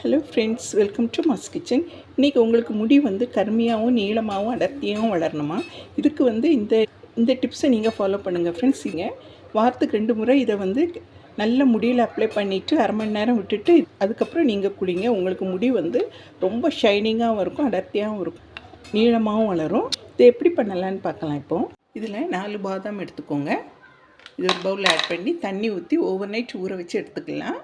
Hello friends welcome to mass kitchen இன்றைக்கி உங்களுக்கு முடி வந்து கருமையாகவும் நீளமாகவும் அடர்த்தியாகவும் வளரணுமா? இதுக்கு வந்து இந்த இந்த டிப்ஸை நீங்கள் ஃபாலோ பண்ணுங்கள் ஃப்ரெண்ட்ஸ் நீங்கள் வாரத்துக்கு ரெண்டு முறை இதை வந்து நல்ல முடியில் அப்ளை பண்ணிவிட்டு அரை மணி நேரம் விட்டுட்டு அதுக்கப்புறம் நீங்கள் குடிங்க உங்களுக்கு முடி வந்து ரொம்ப ஷைனிங்காகவும் இருக்கும் அடர்த்தியாகவும் இருக்கும் நீளமாகவும் வளரும். இதை எப்படி பண்ணலான்னு பார்க்கலாம் இப்போது இதில் நாலு பாதாம் எடுத்துக்கோங்க. இது ஒரு பவுலில் ஆட் பண்ணி தண்ணி ஊற்றி ஓவர் நைட் ஊற வச்சு எடுத்துக்கலாம்.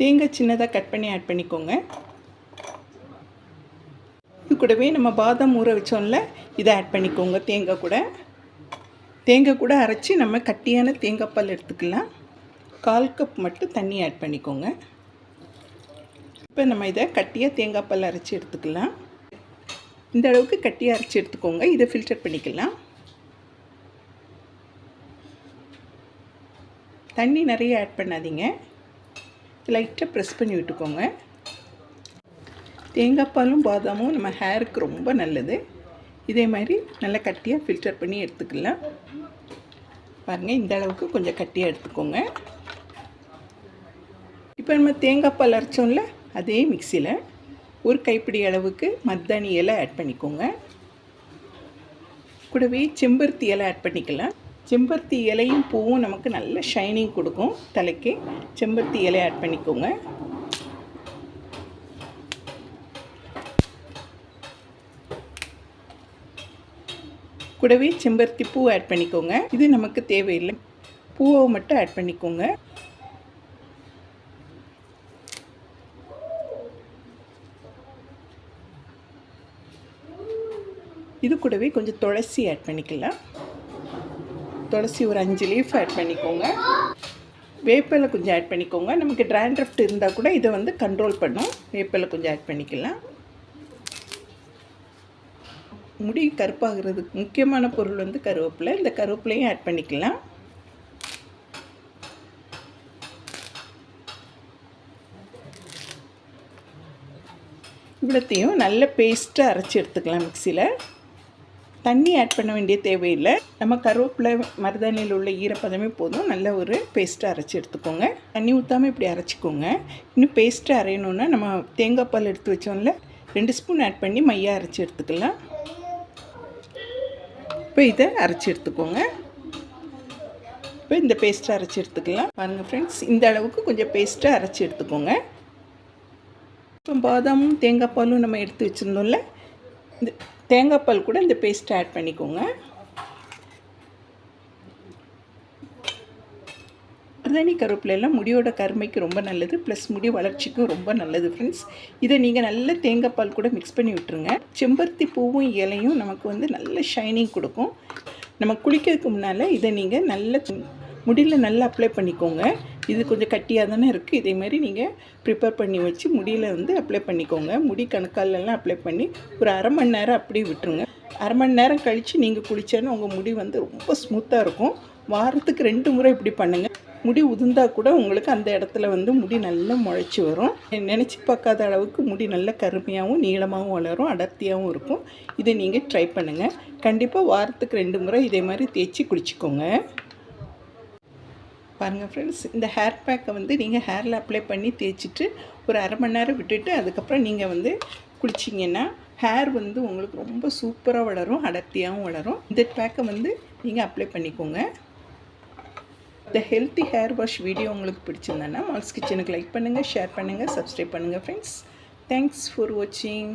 தேங்காய் சின்னதாக கட் பண்ணி ஆட் பண்ணிக்கோங்க. இது கூடவே நம்ம பாதாம் ஊற வச்சோம்ல இதை ஆட் பண்ணிக்கோங்க தேங்காய் கூட. தேங்காய் கூட அரைச்சி நம்ம கட்டியான தேங்காய் பால் எடுத்துக்கலாம். கால் கப் மட்டும் தண்ணி ஆட் பண்ணிக்கோங்க. இப்போ நம்ம இதை கட்டியாக தேங்காய் பால் அரைச்சி எடுத்துக்கலாம். இந்த அளவுக்கு கட்டியாக அரைச்சி எடுத்துக்கோங்க. இதை ஃபில்டர் பண்ணிக்கலாம். தண்ணி நிறைய ஆட் பண்ணாதீங்க. லைட்டாக ப்ரெஸ் பண்ணி விட்டுக்கோங்க. தேங்காய் பாலும் பாதாமும் நம்ம ஹேருக்கு ரொம்ப நல்லது. இதே மாதிரி நல்லா கட்டியாக ஃபில்டர் பண்ணி எடுத்துக்கலாம். பாருங்கள் இந்த அளவுக்கு கொஞ்சம் கட்டியாக எடுத்துக்கோங்க. இப்போ நம்ம தேங்காய் பால் அரைச்சோம்ல அதே மிக்சியில் ஒரு கைப்பிடி அளவுக்கு மத்தாணி இலை ஆட் பண்ணிக்கோங்க. கூடவே செம்பருத்தி இலை ஆட் பண்ணிக்கலாம். செம்பருத்தி இலையும் பூவும் நமக்கு நல்ல ஷைனிங் கொடுக்கும். தலைக்கு செம்பருத்தி இலை ஆட் பண்ணிக்கோங்க. கூடவே செம்பருத்தி பூ ஆட் பண்ணிக்கோங்க. இது நமக்கு தேவையில்லை. பூவை மட்டும் ஆட் பண்ணிக்கோங்க. இது கூடவே கொஞ்சம் துளசி ஆட் பண்ணிக்கலாம். துளசி ஒரு அஞ்சு லீஃப் ஆட் பண்ணிக்கோங்க. வேப்பிலை கொஞ்சம் ஆட் பண்ணிக்கோங்க. நமக்கு ட்ராண்ட்ரஃப்ட் இருந்தால் கூட இதை வந்து கண்ட்ரோல் பண்ணும். வேப்பிலை கொஞ்சம் ஆட் பண்ணிக்கலாம். முடி கருப்பாகிறதுக்கு முக்கியமான பொருள் வந்து கருவேப்பிலை. இந்த கருவேப்பிலையும் ஆட் பண்ணிக்கலாம். இவ்வளோத்தையும் நல்ல பேஸ்ட்டாக அரைச்சி எடுத்துக்கலாம் மிக்சியில். தண்ணி ஆட் பண்ண வேண்டிய தேவையில்லை. நம்ம கருவேப்பிலை மருதாணியில் உள்ள ஈரப்பதமே போதும். நல்ல ஒரு பேஸ்ட்டாக அரைச்சி எடுத்துக்கோங்க. தண்ணி ஊற்றாமல் இப்படி அரைச்சிக்கோங்க. இன்னும் பேஸ்ட்டாக அரையணுன்னா நம்ம தேங்காய் பால் எடுத்து வச்சோம்ல ரெண்டு ஸ்பூன் ஆட் பண்ணி மையாக அரைச்சி எடுத்துக்கலாம். இப்போ இதை அரைச்சி எடுத்துக்கோங்க. இப்போ இந்த பேஸ்ட்டை அரைச்சி எடுத்துக்கலாம். பாருங்கள் ஃப்ரெண்ட்ஸ் இந்த அளவுக்கு கொஞ்சம் பேஸ்ட்டாக அரைச்சி எடுத்துக்கோங்க. இப்போ பாதாமும் தேங்காய் பாலும் நம்ம எடுத்து வச்சுருந்தோம்ல இந்த தேங்காய் பால் கூட இந்த பேஸ்ட்டை ஆட் பண்ணிக்கோங்க. மருதாணி கருவேப்பிலையெல்லாம் முடியோட கருமைக்கு ரொம்ப நல்லது ப்ளஸ் முடி வளர்ச்சிக்கும் ரொம்ப நல்லது ஃப்ரெண்ட்ஸ் இதை நீங்கள் நல்ல தேங்காய் பால் கூட மிக்ஸ் பண்ணி விட்டுருங்க. செம்பருத்தி பூவும் இலையும் நமக்கு வந்து நல்ல ஷைனிங் கொடுக்கும். நம்ம குளிக்கிறதுக்கு முன்னால் இதை நீங்கள் நல்ல முடியில் நல்லா அப்ளை பண்ணிக்கோங்க. இது கொஞ்சம் கட்டியாக தானே இருக்குது இதே மாதிரி நீங்கள் ப்ரிப்பேர் பண்ணி வச்சு முடியில் வந்து அப்ளை பண்ணிக்கோங்க. முடி கணக்காலெல்லாம் அப்ளை பண்ணி ஒரு அரை மணி நேரம் அப்படியே விட்டுருங்க. அரை மணி நேரம் கழித்து நீங்கள் குளித்தேன்னு உங்கள் முடி வந்து ரொம்ப ஸ்மூத்தாக இருக்கும். வாரத்துக்கு ரெண்டு முறை இப்படி பண்ணுங்கள் முடி உதிர்ந்தால் கூட உங்களுக்கு அந்த இடத்துல வந்து முடி நல்லா முளைச்சி வரும். நினச்சி பார்க்காத அளவுக்கு முடி நல்ல கருமையாகவும் நீளமாகவும் வளரும் அடர்த்தியாகவும் இருக்கும். இதை நீங்கள் ட்ரை பண்ணுங்கள் கண்டிப்பாக வாரத்துக்கு ரெண்டு முறை இதே மாதிரி தேய்ச்சி குளிச்சிக்கோங்க. பாருங்கள் ஃப்ரெண்ட்ஸ் இந்த ஹேர் பேக்கை வந்து நீங்கள் ஹேரில் அப்ளை பண்ணி தேய்ச்சிட்டு ஒரு அரை மணி நேரம் விட்டுட்டு அதுக்கப்புறம் நீங்கள் வந்து குளிச்சிங்கன்னா ஹேர் வந்து உங்களுக்கு ரொம்ப சூப்பராக வளரும் அடர்த்தியாகவும் வளரும். இந்த பேக்கை வந்து நீங்கள் அப்ளை பண்ணிக்கோங்க. இந்த ஹெல்த்தி ஹேர் வாஷ் வீடியோ உங்களுக்கு பிடிச்சிருந்தேன்னா மால்ஸ் கிச்சனுக்கு லைக் பண்ணுங்கள் ஷேர் பண்ணுங்கள் சப்ஸ்கிரைப் பண்ணுங்கள் ஃப்ரெண்ட்ஸ் தேங்க்ஸ் ஃபார் வாட்சிங்